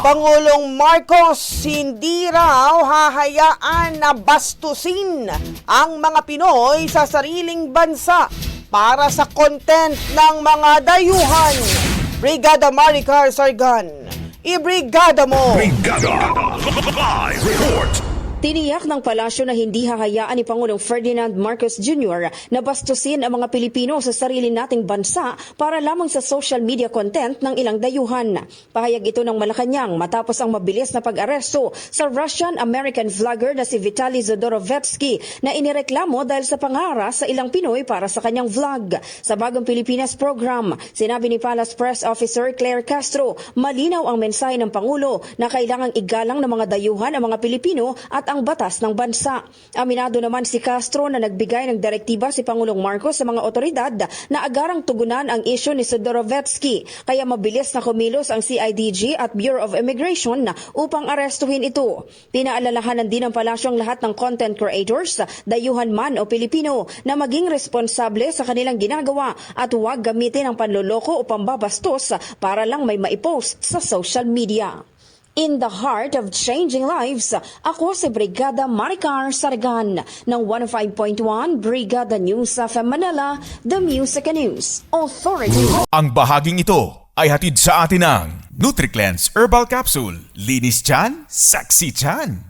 Pangulong Marcos hindi raw hahayaan na bastusin ang mga Pinoy sa sariling bansa para sa content ng mga dayuhan. Brigada Maricar Sargan, ibrigada mo! Brigada. Live report. Tiniyak ng palasyo na hindi hahayaan ni Pangulong Ferdinand Marcos Jr. na bastusin ang mga Pilipino sa sarili nating bansa para lamang sa social media content ng ilang dayuhan. Pahayag ito ng Malacanang matapos ang mabilis na pag-aresto sa Russian-American vlogger na si Vitaly Zodorovetsky na inireklamo dahil sa pangara sa ilang Pinoy para sa kanyang vlog. Sa Bagong Pilipinas program, sinabi ni Palace Press Officer Claire Castro, malinaw ang mensahe ng Pangulo na kailangang igalang ng mga dayuhan ang mga Pilipino at ang batas ng bansa. Aminado naman si Castro na nagbigay ng direktiba si Pangulong Marcos sa mga otoridad na agarang tugunan ang isyu ni Sidorovetsky kaya mabilis na kumilos ang CIDG at Bureau of Immigration upang arestuhin ito. Pinaalalahanan din ng palasyo ang lahat ng content creators, dayuhan man o Pilipino na maging responsable sa kanilang ginagawa at huwag gamitin ang panloloko o pambabastos para lang may maipost sa social media. In the heart of changing lives, ako si Brigada Maricar Sargan ng 105.1 Brigada News of Manila, The Music News Authority. Ang bahaging ito ay hatid sa atin ng NutriCleanse Herbal Capsule. Linis chan, sexy chan.